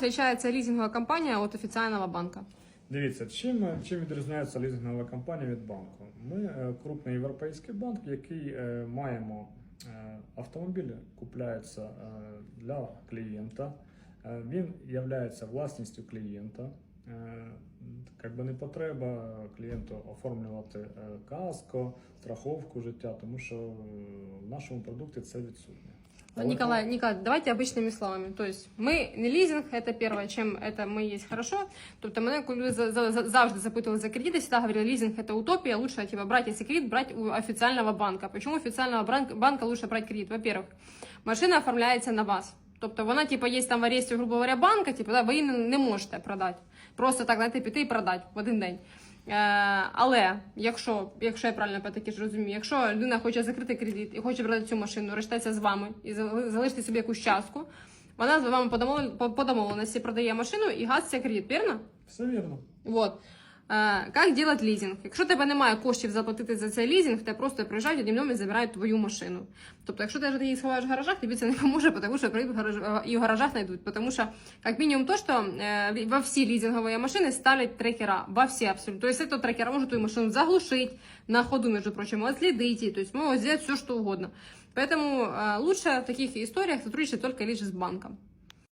отличается лизинговая компания от официального банка? Дивіться, чим, чим відрізняється лізингова компанія від банку? Ми е, крупний європейський банк, який е, маємо е, автомобілі, купляються е, для клієнта. Він є власністю клієнта. Е, Как би не потреба клієнту оформлювати е, каско, страховку життя, тому що в нашому продукті це відсутнє. Але- Николай, Николай, давайте обычными словами. То есть мы не лизинг, это первое, чем это мы есть хорошо. Тобто мене коли за- за- за- завжди запитували за кредити, всегда говорили, лизинг это утопия, лучше типа брать если кредит, брать у официального банка. Почему официального банка, банка лучше брать кредит? Во-первых, машина оформляється на вас. Тобто вона, типу, є там в аресті, грубо говоря, банка, типу, да, ви її не- не можете продати. Просто так, знаєте, піти і продати в один день. Е, але якщо, якщо я правильно таки ж розумію, якщо людина хоче закрити кредит і хоче брати цю машину, рештеться з вами і зали- залишити собі якусь частку, вона з вами по по- по домовленості продає машину і гаситься кредит, вірно? Все вірно. Вот. Е, Як делать лізинг? Якщо тебе немає коштів заплатити за цей лізинг, тебе просто приїжджають одним днем і забирають твою машину. Тобто, якщо ти її сховаєш в гаражах, тобі це не поможе, тому що прийдуть в гараж- і в гаражах знайдуть. Тому що, як мінімум, то, що е, во всі лізингові машини ставлять трекера. Во всі абсолютно. Тобто, этот трекер може твою машину заглушить на ходу, между прочим, отследить її, тобто, могут сделать все, что угодно. Поэтому э, лучше в таких историях сотрудничать только лишь с банком.